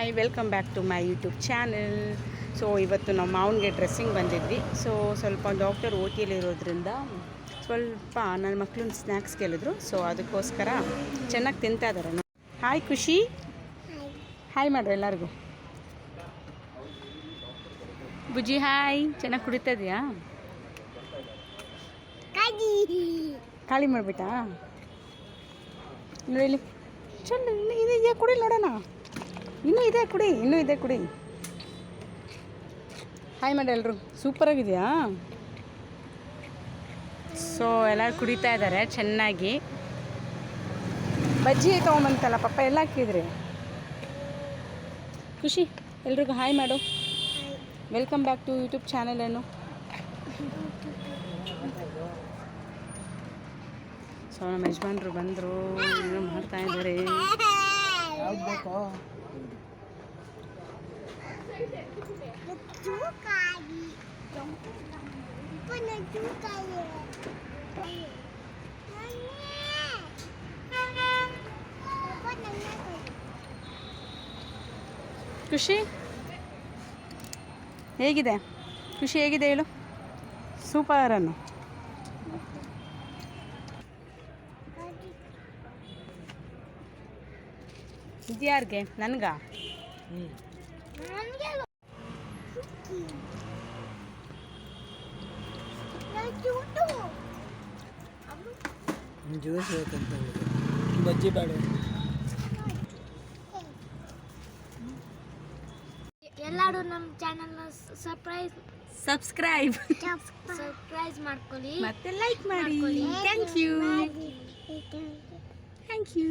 Hi welcome back to my YouTube channel so ಇವತ್ತು ನಾವು ಮಾವನಿಗೆ ಡ್ರೆಸ್ಸಿಂಗ್ ಬಂದಿದ್ವಿ. ಸೊ ಸ್ವಲ್ಪ ಡಾಕ್ಟರ್ ಓ ಟಿಯಲ್ಲಿರೋದ್ರಿಂದ ಸ್ವಲ್ಪ ನನ್ನ ಮಕ್ಕಳು ಸ್ನ್ಯಾಕ್ಸ್ ಕೇಳಿದ್ರು. ಸೊ ಅದಕ್ಕೋಸ್ಕರ ಚೆನ್ನಾಗಿ ತಿಂತಾ ಇದ್ದಾರೆ ಹಾಯ್ ಖುಷಿ? ಹಾಯ್ ಮಾಡ್ರಿ ಎಲ್ಲರಿಗೂ. ಬುಜ್ಜಿ ಹಾಯ್ ಚೆನ್ನಾಗಿ ಕುಡಿತಾ ಇದೆಯಾ? ಖಾಲಿ ಮಾಡಿಬಿಟ್ಟಾ? ನೋಡಿ ಚೆನ್ನ ಚಂದ ಇದು ಕುಡಿ ನೋಡೋಣ. ಇನ್ನೂ ಇದೆ ಕುಡಿ, ಇನ್ನೂ ಇದೆ ಕುಡಿ. ಹಾಯ್ ಮಾಡಿ ಎಲ್ಲರೂ ಸೂಪರಾಗಿದೆಯಾ ಸೊ ಎಲ್ಲರೂ ಕುಡಿತಾ ಇದ್ದಾರೆ ಚೆನ್ನಾಗಿ. ಬಜ್ಜಿ ತೊಗೊಂಬಂತಲ್ಲ ಪಪ್ಪ ಎಲ್ಲ ಹಾಕಿದ್ರಿ? ಖುಷಿ, ಎಲ್ರಿಗೂ ಹಾಯ್ ಮಾಡು. Welcome back to YouTube channel ಏನು ಸೊ ನಮ್ಮ ಯಜಮಾನ್ರು ಬಂದರು, ಏನೋ ಮಾಡ್ತಾ ಇದ್ದಾರೆ. ಖುಷಿ? ಹೇಗಿದೆ? ಖುಷಿ ಹೇಗಿದೆ ಹೇಳು. ಸೂಪರ್ ಇದ್ಯಾರಿಗೆ ನನ್ಗ? ಜ್ಯೂಸ್ ಬೇಕಂತ ಬಜ್ಜಿ ಬೇಡ. ಎಲ್ಲರೂ ನಮ್ಮ ಚಾನಲ್ನ ಸರ್ಪ್ರೈಸ್ ಸಬ್ಸ್ಕ್ರೈಬ್ ಸರ್ಪ್ರೈಸ್ ಮಾಡ್ಕೊಳ್ಳಿ. ಮತ್ತೆ ಲೈಕ್ ಮಾಡಿ. Thank you thank you